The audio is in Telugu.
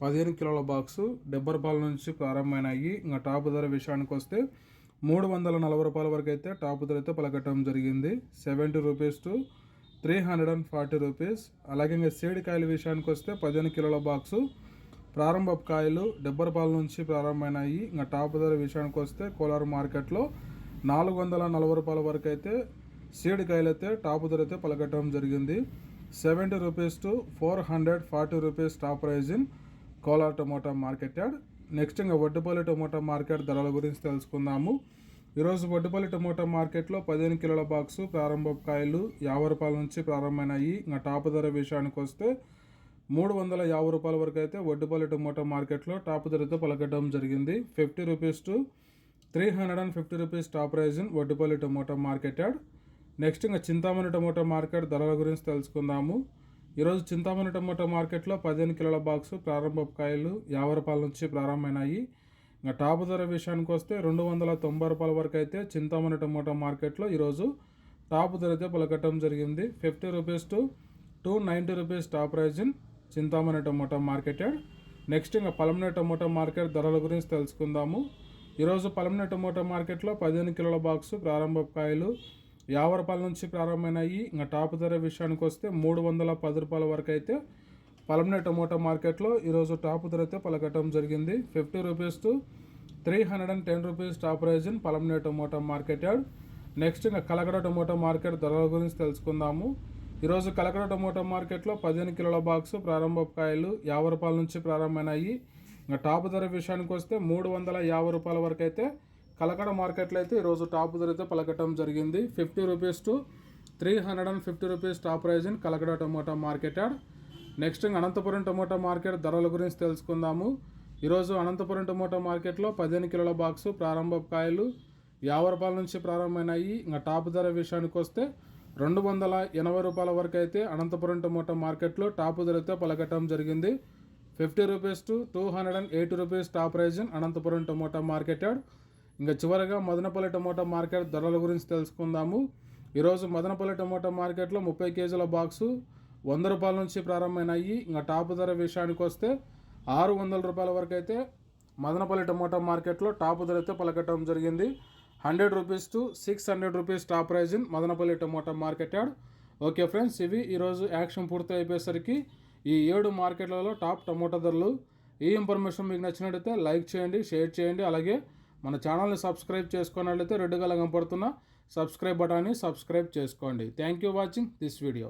పదిహేను కిలోల బాక్సు డెబ్బై రూపాయల నుంచి ప్రారంభమైనాయి. ఇంకా టాప్ ధర విషయానికి వస్తే మూడు వందల నలభై రూపాయల వరకు అయితే టాప్ ధర అయితే పలకట్టడం జరిగింది. Seventy rupees to three hundred and forty rupees. అలాగే ఇంకా సేడి కాయల విషయానికి వస్తే పదిహేను కిలోల బాక్సు ప్రారంభ కాయలు డెబ్బై రూపాయల నుంచి ప్రారంభమైనాయి. ఇంకా టాప్ ధర విషయానికి వస్తే కోలార్ మార్కెట్లో నాలుగు వందల నలభై రూపాయల వరకు అయితే సీడ్ కాయలు అయితే టాప్ ధర అయితే పలకట్టడం జరిగింది. Seventy rupees to four hundred forty rupees top price in Kolar tomato market yard. Next ఇంకా వడ్డపల్లి టమోటా మార్కెట్ ధరల గురించి తెలుసుకుందాము. ఈరోజు వడ్డపల్లి టమోటా మార్కెట్లో పదిహేను కిలోల బాక్సు ప్రారంభ కాయలు యాభై రూపాయల నుంచి ప్రారంభమైనాయి. ఇంకా టాప్ ధర విషయానికి వస్తే మూడు వందల యాభై రూపాయల వరకు అయితే వడ్డపల్లి టమోటా మార్కెట్లో టాప్ ధరతో పలకడం జరిగింది. Fifty rupees to three hundred and fifty rupees top price in Vaddapalli tomato market yard. Next ఇంకా చింతామణి టమోటా మార్కెట్ ధరల గురించి తెలుసుకుందాము. ఈరోజు చింతామణి టమాటో మార్కెట్లో పదిహేను కిలోల బాక్సు ప్రారంభ కాయలు యాభై రూపాయల నుంచి ప్రారంభమైనాయి. ఇంకా టాప్ ధర విషయానికి వస్తే రెండు వందల తొంభై రూపాయల వరకు అయితే చింతామణి టమాటో మార్కెట్లో ఈరోజు టాప్ ధర అయితే పలకట్టడం జరిగింది. Fifty rupees to two ninety rupees top price in Chintamani tomato market next ఇంకా పలమనే టమాటో మార్కెట్ ధరల గురించి తెలుసుకుందాము. ఈరోజు పలమనే టమాటో మార్కెట్లో పదిహేను కిలోల బాక్సు ప్రారంభ కాయలు యాభై రూపాయల నుంచి ప్రారంభమైనాయి. ఇంకా టాప్ ధర విషయానికి వస్తే మూడు వందల పది రూపాయల వరకు అయితే పలమనే టమోటా మార్కెట్లో ఈరోజు టాప్ ధర అయితే పలకటం జరిగింది. Fifty rupees to three hundred and ten rupees top price in Palamaner tomato market yard next ఇంకా కలకడ టమోటా మార్కెట్ ధరల గురించి తెలుసుకుందాము. ఈరోజు కలకడ టమోటా మార్కెట్లో పదిహేను కిలోల బాక్స్ ప్రారంభ కాయలు యాభై రూపాయల నుంచి ప్రారంభమైనాయి. ఇంకా టాప్ ధర విషయానికి వస్తే మూడు వందల యాభై రూపాయల వరకు అయితే కలకడ మార్కెట్లో అయితే ఈరోజు టాప్ ధర అయితే పలకటం జరిగింది. Fifty rupees to three hundred and fifty rupees top price in Kalakada tomato market yard. Next Anantapuram tomato market ధరల గురించి తెలుసుకుందాము. ఈరోజు అనంతపురం టమోటా మార్కెట్లో పదిహేను కిలోల బాక్సు ప్రారంభ కాయలు యాభై రూపాయల నుంచి ప్రారంభమైనాయి. ఇంకా టాప్ ధర విషయానికి వస్తే రెండు వందల ఎనభై రూపాయల వరకు అయితే అనంతపురం టమోటా మార్కెట్లో టాప్ ధర అయితే పలకటం జరిగింది. Fifty rupees to two hundred and eighty rupees top price in Anantapuram tomato market yard. ఇంకా చివరగా మదనపల్లి టమోటా మార్కెట్ ధరల గురించి తెలుసుకుందాము. ఈరోజు మదనపల్లి టమోటా మార్కెట్లో ముప్పై కేజీల బాక్సు వంద రూపాయల నుంచి ప్రారంభమైనాయి. ఇంకా టాప్ ధర విషయానికి వస్తే ఆరు వందల రూపాయల వరకు అయితే మదనపల్లి టమోటా మార్కెట్లో టాప్ ధర అయితే పలకటం జరిగింది. Hundred rupees to six hundred rupees top price in Madanapalle tomato market yard. Okay friends ఇవి ఈరోజు యాక్షన్ పూర్తి అయిపోయేసరికి ఈ ఏడు మార్కెట్లలో టాప్ టమోటా ధరలు. ఈ ఇన్ఫర్మేషన్ మీకు నచ్చినట్టయితే లైక్ చేయండి షేర్ చేయండి. అలాగే మన ఛానల్ని సబ్స్క్రైబ్ చేసుకున్నట్లయితే రెడ్ కలగం పడుతున్న సబ్స్క్రైబ్ బటాన్ని సబ్స్క్రైబ్ చేసుకోండి. Thank you watching this video